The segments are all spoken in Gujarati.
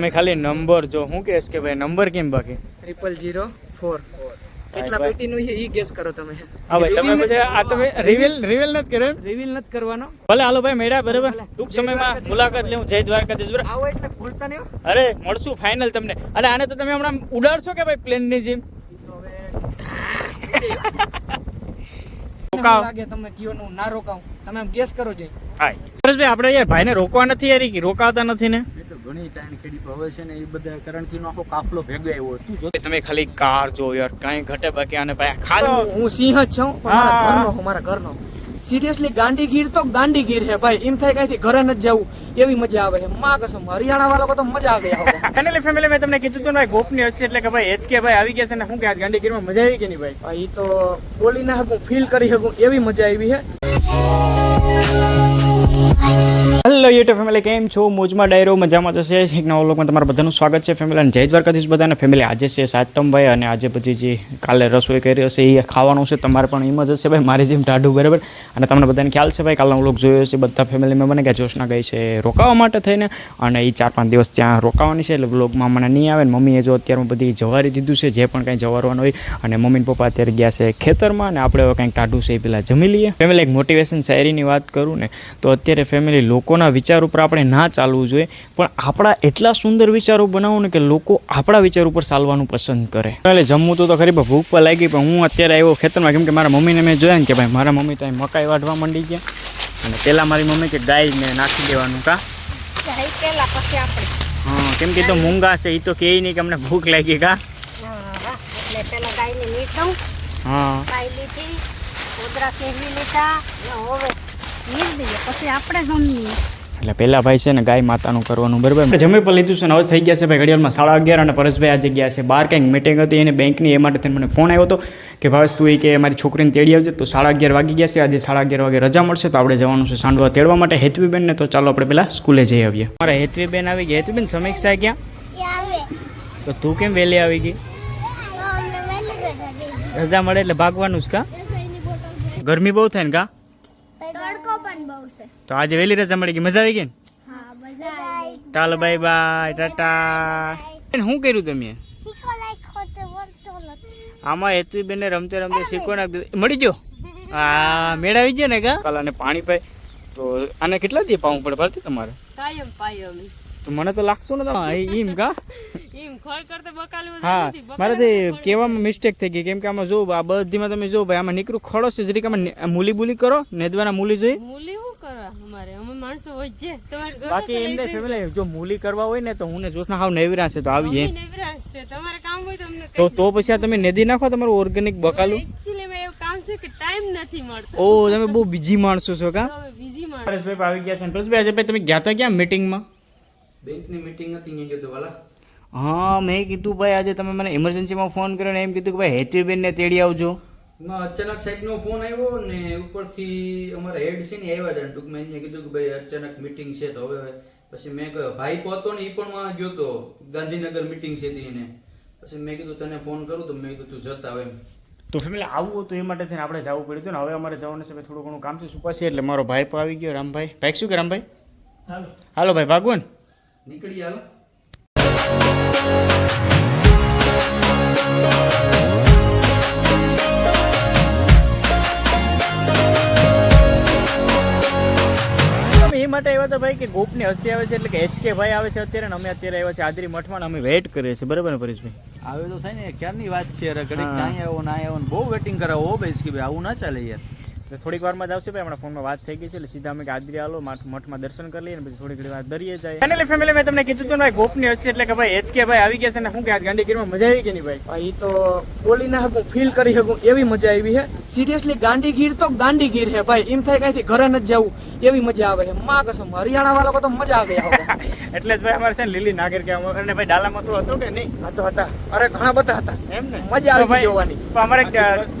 તમે ખાલી નંબર જો હું કહેશ કે ભાઈ નંબર કેમ બાકી? ટ્રિપલ જીરો ફોર કેટલા ભાઈ. પેટીનું છે ઈ ગેસ કરો તમે. હા ભાઈ તમે પછી આ તમે રિવીલ રિવીલ નથી કર્યો? રિવીલ નથી કરવાનો. ભલે હાલો ભાઈ મેડા બરાબર? ટૂંક સમયમાં મુલાકાત લેવું. જય દ્વારકાધીશ બરાબર? આવો એટલે ભૂલતા નહીં અરે મળશું ફાઇનલ તમને. અને આને તો તમે હમણાં ઉડાડશો કે ભાઈ પ્લેનની જેમ? તો હવે રોકાવ. લાગે તમે કયો નું ના રોકાવ. તમે ગેસ કરો જઈ હા. પરેશભાઈ આપણે યાર ભાઈને રોકવા નથી યાર કે રોકાતા નથી ને? ઘણી ટાઈમ ખેડી હવે છે ને એ બધા કરણકીનો આખો કાફલો ભેગો આવ્યો તું જો. તમે ખાલી કાર જો યાર કાંઈ ઘટે બાકી આને ભાઈ ખાલી હું સિંહ જ છું મારા હા. ઘરનો મારા ઘરનો. સિરિયસલી ગાંડીગીર તો ગાંડીગીર હે ભાઈ. એમ થાય કઈથી ઘરે નથી જવું એવી મજા આવે છે. માં કસમ હરિયાણા વાળા તો મજા આવી ગયા ફેમિલી ફેમિલી મેં તમને કીધું હતું ને ભાઈ ગોપની હસ્તી એટલે કે ભાઈ એચકે ભાઈ આવી ગયા છે ને શું કે આજ ગાંધીગીરમાં મજા આવી કે નહીં ભાઈ? ભાઈ તો બોલી ના શકું ફીલ કરી શકું એવી મજા આવી છે. હેલો યુટ્યુબ ફેમિલી કેમ છો? મોજમાં ડાયરો, મજામાં જશે એક નવા લોકમાં તમારા બધાનું સ્વાગત છે ફેમિલી અને જય દ્વારકાધીશ બધાને. ફેમિલી આજે છે સાતમભાઈ અને આજે પછી જે કાલે રસોઈ કરી હશે, એ ખાવાનું છે. તમારે પણ એમ જ હશે ભાઈ, મારી જેમ ટાઢું બરાબર? અને તમને બધાને ખ્યાલ છે ભાઈ, કાલનો લોક જોયો હશે, બધા ફેમિલી મેમ્બરને કે જોશના ગઈ છે રોકાવા માટે થઈને. અને એ ચાર પાંચ દિવસ ત્યાં રોકાવાની છે, એટલે વ્લોગમાં મને નહીં આવે. ને મમ્મીએ જો અત્યારમાં બધી જવારી દીધું છે, જે પણ કંઈ જવારવાનું હોય. અને મમ્મી પપ્પા અત્યારે ગયા છે ખેતરમાં અને આપણે હવે કંઈક ટાઢું છે એ પેલા જમી લઈએ. ફેમિલી એક મોટિવેશન શાયરીની વાત કરું ને, તો અત્યારે ફેમિલી લોકોના વિચાર ઉપર આપણે ના ચાલવું જોઈએ પણ આપણા એટલા સુંદર વિચારો બનાવો ને કે લોકો આપણા વિચાર ઉપર ચાલવાનું પસંદ કરે. એટલે જમવું તો ખરી ભૂખ પર લાગી પણ હું અત્યારે આવ્યો ખેતરમાં કેમ કે મારા મમ્મીને મેં જોયા ને કે ભાઈ મારા મમ્મી ત્યાં મકાઈ વાઢવા માંડી ગયા. અને પહેલાં મારી મમ્મી કે ગાયને નાખી દેવાનું કા? હા કેમ કે તો મૂંગા છે એ તો કહે નહીં કે અમને ભૂખ લાગી કા? હા, લીધી લીધા હવે પછી આપણે જમીએ એટલે પહેલા ભાઈ છે ને ગાય માતાનું કરવાનું બરાબર? જમી પણ લીધું છે ને હવે થઈ ગયા છે ભાઈ ઘડિયાળમાં સાડા અગિયાર અને પરેશભાઈ આજે ગયા છે બહાર. કંઈક મિટિંગ હતી એને બેંકની એ માટે મને ફોન આવ્યો હતો કે ભાવેશ તું એ કે મારી છોકરીને તેડી આવજે. તો સાડા અગિયાર વાગી ગયા છે આજે સાડા અગિયાર વાગે રજા મળશે તો આપણે જવાનું છે સાંડવા તેડવા માટે. હેતવીબેનને તો ચાલો આપણે પહેલાં સ્કૂલે જઈ આવીએ. મારા હેતવીબેન આવી ગઈ હેતવીબેન સમીક્ષા ક્યાં? તો તું કેમ વહેલી આવી ગઈ? રજા મળે એટલે ભાગવાનું જ કા? ગરમી બહુ થાય ને કા? તો આજે વહેલી રજા મળી ગઈ. મજા આવી ગઈ ને? હા ચાલો બાય બાય ટાટા. શું કર્યું તમે? આમાં હેતુ હેતુબેનને રમતે રમતે શીખવા નાખ મળી ગયો? આ મેળાવી ગયો ને કા? કાલાને પાણી પાય. તો આને કેટલા દી પાવું પડે? ભરતી તમારે? કાયમ પાયો મને તો લાગતું નતું એ- એમ કા? હા મારાથી કહેવામાં મિસ્ટેક થઈ ગઈ કેમ કે આમાં જો આ બધીમાં તમે જો ભાઈ આમાં નીકળું ખડો છે જરીક આમાં મૂલી બુલી કરો નેદવાના મૂલી જોઈ. મૂલી શું કરવા અમારે? અમે માણસો હોય છે. તમારે બાકી એમ એમને ફેમિલી જો મૂલી કરવા હોય ને તો હું ને જોશના હાવ નેવરા છે તો આવીએ જાય. છે. તમારે કામ હોય તો અમને તો તો પછી આ તમે નેદી નાખો તમારું ઓર્ગેનિક બકાલું. એકચ્યુઅલી માં એવું કામ છે કે ટાઈમ નથી મળતો. ઓ તમે બહુ બીજી માણસો છો કા? પરેશભાઈ આવી ગયા છે પરેશભાઈ આજે તમે ગયા હતા ક્યાં મીટિંગમાં બેંકની મીટિંગ હતી અહીંયા ગયો વાલા? હા મેં કીધું ભાઈ આજે તમે મને ઇમરજન્સીમાં ફોન કર્યો ને એમ કીધું કે ભાઈ હેચવીબેનને તેડી આવજો. અચાનક સાહેબનો ફોન આવ્યો ને ઉપરથી અમારા હેડ છે ને આવ્યા હતા ટૂંકમાં. એને કીધું કે ભાઈ અચાનક મીટિંગ છે તો હવે પછી મેં કહ્યું ભાઈ પહોંચતો ને એ પણ ગયો તો ગાંધીનગર મીટિંગ છે એને. પછી મેં કીધું તને ફોન કરું તો. મેં કીધું તું જતા હોય એમ તો ફેમિલી આવવું હતું એ માટે થઈને આપણે જવું પડ્યું હતું ને. હવે અમારે જવાનું છે થોડું ઘણું કામ છે. સુપા એટલે મારો ભાઈ પણ આવી ગયો રામભાઈ. ભાઈ શું કે રામભાઈ? હાલો. ભાઈ ભાગવું ને. નીકળી હાલો. એ માટે આવ્યા હતા ભાઈ કે ગોપની હસ્તી આવે છે એટલે કે એચકે ભાઈ આવે છે અત્યારે અમે અત્યારે આવ્યા છે આદરી મઠમાં અમે વેઇટ કરીએ છીએ. બરાબર ને પરેશભાઈ? આવે તો થાય ને ક્યારની વાત છે અરે ઘડીક ક્યાંય ક્યાં આવ્યો ના આવ્યો ને બહુ વેટિંગ કરાવો હો ભાઈ કે ભાઈ આવું ના ચાલે યાર. એટલે થોડીક વારમાં જ આવશે ભાઈ, હમણાં ફોનમાં વાત થઈ ગઈ છે, એટલે સીધા અમે કે આલો મઠમાં દર્શન કરી લઈએ પછી થોડી ઘણી વાર દરિયે જાય. ફેમિલી ફેમિલી મેં તમને કીધું હતું ભાઈ, ગોપની હસ્તી એટલે કે ભાઈ એચકે ભાઈ આવી ગયા છે ને શું કે આજ ગાંધીગીરમાં મજા આવી ગઈ ભાઈ? ભાઈ તો બોલી ના શકું ફીલ કરી શકું, એવી મજા આવી છે. સિરિયસલી ગાંધીગીર તો ગાંધીગીર છે ભાઈ, એમ થાય કઈથી ઘરે નથી જવું, એવી મજા આવે છે. માં કસમ હરિયાણા વાળા તો મજા આવે. એટલે જ ભાઈ અમારે છે ને લીલી નાગર કે અમારે. અને ભાઈ ડાલામાં થોડું હતું કે નહીં? હતો હતા. અરે ઘણા બધા હતા. એમ ને? મજા આવી ભાઈ, જોવાની. પણ અમારે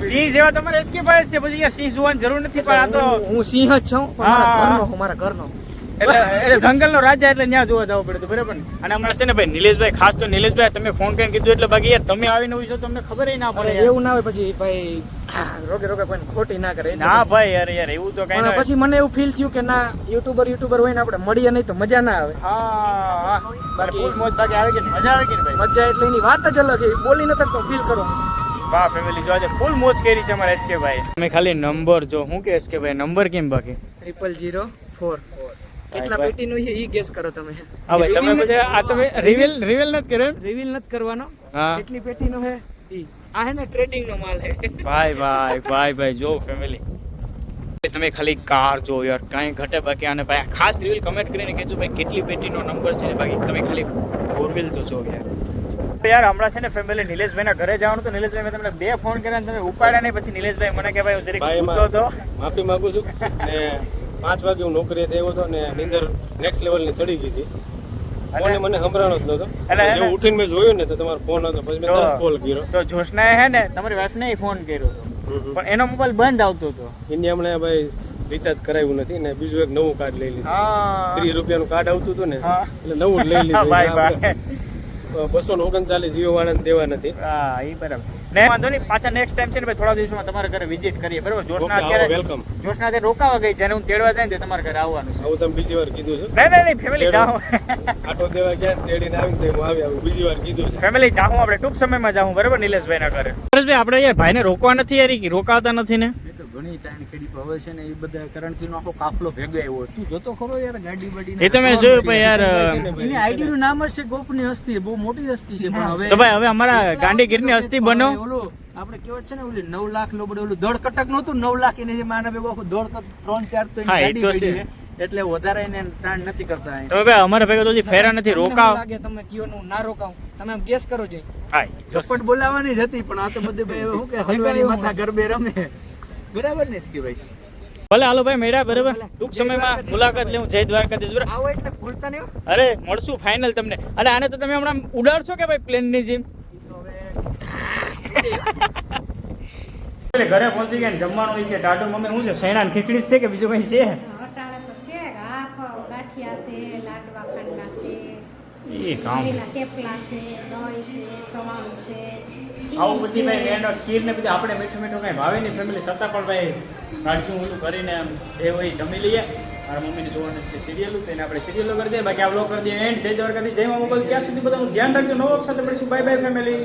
સિંહ જેવા તમારે એસકે ભાઈ છે. પછી અહીંયા સિંહ જોવાની જરૂર નથી પણ આ તો હું- સિંહ જ છું મારા. ઘરનો હું મારા ઘરનો. એટલે એટલે જંગલનો રાજા એટલે ત્યાં જોવા જવું પડે બરાબર ને? અને હમણાં છે ને ભાઈ નિલેશભાઈ ખાસ તો નિલેશભાઈ તમે ફોન કરીને કીધું એટલે બાકી યાર તમે આવીને હોય છો તમને ખબર ના પડે એવું ના હોય પછી ભાઈ રોગે રોગે કોઈ ખોટી ના કરે ના ભાઈ યાર યાર એવું તો કઈ પછી મને એવું ફીલ થયું કે ના યુટ્યુબર યુટ્યુબર હોય ને આપણે મળીએ નહીં તો મજા ના આવે. હા બાકી મોજ બાકી આવે છે મજા આવે કે ભાઈ? મજા એટલે એની વાત જ અલગ છે બોલી નથી તો ફીલ કરો. વાહ ફેમિલી જો આજે ફૂલ મોજ કરી છે અમારા એસકે ભાઈ. તમે ખાલી નંબર જો હું કે એસકે ભાઈ નંબર કેમ બાકી? ટ્રિપલ જીરો ફોર ભાઈ. પેટીનું છે ઈ ગેસ કરો તમે. હવે તમે બધા આ તમે રિવીલ રિવીલ નથી કર્યો રિવીલ નથી કરવાનો. કેટલી પેટીનો છે? ઈ. આ હે ને ટ્રેડિંગ નો માલ છે. ભાઈ ભાઈ ભાઈ ભાઈ જો ફેમિલી તમે ખાલી કાર જો યાર કાંઈ ઘટે બાકી આને ભાઈ ખાસ રિવીલ કમેન્ટ કરીને કહેજો ભાઈ કેટલી પેટીનો નંબર છે ને બાકી તમે ખાલી ફોર વ્હીલ તો જો યાર. યાર હમણાં છે ને ફેમિલી નિલેશભાઈના ઘરે જવાનું તો નિલેશભાઈ મેં તમને બે ફોન કર્યા ને તમે ઉપાડ્યા નહીં. પછી નિલેશભાઈ મને કે ભાઈ હું જરીક ઊંઘતો માફી માંગુ છું. ને પાંચ વાગે હું નોકરીએ આવ્યો હતો અને નીંદર નેક્સ્ટ લેવલની ચડી ગઈ હતી. ફોને મને સંભળાણો જ નતો એટલે ઉઠીને મેં જોયું ને તો તમારો ફોન હતો પછી મેં તરત કોલ કર્યો. તો જોશનાએ હે ને તમારી વાઈફને ફોન કર્યો હતો. પણ એનો મોબાઈલ બંધ આવતો હતો. એને હમણાં ભાઈ રિચાર્જ કરાવ્યું નથી ને બીજું એક નવું કાર્ડ લઈ લીધું. ત્રીસ રૂપિયાનું કાર્ડ આવતું હતું ને એટલે નવું જ લઈ લીધું. બસો ને ઓગણચાલીસ જીઓ વાળાને દેવા નથી. હા એ બરાબર. ને વાંધો નહીં પાછા નેક્સ્ટ ટાઈમ છે ને ભાઈ થોડા દિવસમાં તમારા ઘરે વિઝિટ કરીએ બરાબર? જોશના અત્યારે વેલકમ જોશના અત્યારે રોકાવા ગઈ જ્યારે હું તેડવા જાય ને તમારા ઘરે આવવાનું છે. હું તમે બીજી વાર કીધું છું. નહીં નહીં નહીં ફેમિલી જાઓ. આટો દેવા ગયા ને તેડીને આવીને તો હું આવી આવું બીજી વાર કીધું છે. ફેમિલી જાઉં આપણે ટૂંક સમયમાં જાઉં બરાબર નિલેશભાઈ ના ઘરે. પરેશભાઈ આપણે યાર ભાઈને રોકવા નથી યાર કે રોકાતા નથી ને? ઘણી ટાઈમ ખેડી પર હવે છે ને એ બધા કરંટથી નો આખો કાફલો ભેગો આવ્યો તું જોતો ખરો યાર ગાડી બાડી એ તમે જોયું પણ યાર એની આઈડી નું નામ જ છે ગોપની હસ્તી બહુ મોટી હસ્તી છે પણ હવે તો ભાઈ હવે અમારા ગાંધીગીરની હસ્તી બનો. ઓલું આપણે કેવત છે ને ઓલી નવ લાખ લોબડે ઓલું દોઢ કટક નહોતું નવ લાખ એને જે માના ભેગો આખું દોઢ ત્રણ ચાર તો એની ગાડી તો પડી છે. એટલે વધારે એને ત્રાણ નથી કરતા તો ભાઈ અમારા ભેગા તો હજી ફેરા નથી રોકાવ. લાગે તમે કયો નું ના રોકાવ? તમે આમ ગેસ કરો જોઈએ હા ઈ તો બોલાવાની જ હતી પણ આ તો બધે ભાઈ શું કે હલવાની માથા ગરબે રમે. બરાબર ને કે ભાઈ? ભલે હાલો ભાઈ મેળા બરાબર? ટૂંક સમયમાં મુલાકાત લેવું જય દ્વારકાધીશ બરાબર? આવો એટલે ભૂલતા નહીં અરે મળશું ફાઇનલ તમને. અને આને તો તમે હમણાં ઉડાડશો કે ભાઈ પ્લેનની જેમ? એટલે ઘરે પહોંચી ગયા ને જમવાનું હોય છે ટાટુ મમ્મી શું છે સૈણા ને ખીચડી છે કે બીજું કઈ છે? અટાણે તો છે હાફ છે લાડવા છે એ કામ. આવું બધી. ભાઈ એનો ખીર ને બધી આપણે મીઠું મીઠું કઈ ભાવે નહીં. ફેમિલી છતાં પણ ભાઈ કાઢશું ઊંધું કરીને આમ જે હોય જમી લઈએ. મારા મમ્મીને જોવાનું છે સિરિયલું તેને આપણે સિરિયલો કરી દઈએ. બાકી આ વ્લોગ કરી દઈએ. એન્ડ જય દ્વારકાથી જય મા મોબાઈલ ક્યાં સુધી બધાનું ધ્યાન રાખજો. નવો સાથે મળીશું. Bye bye family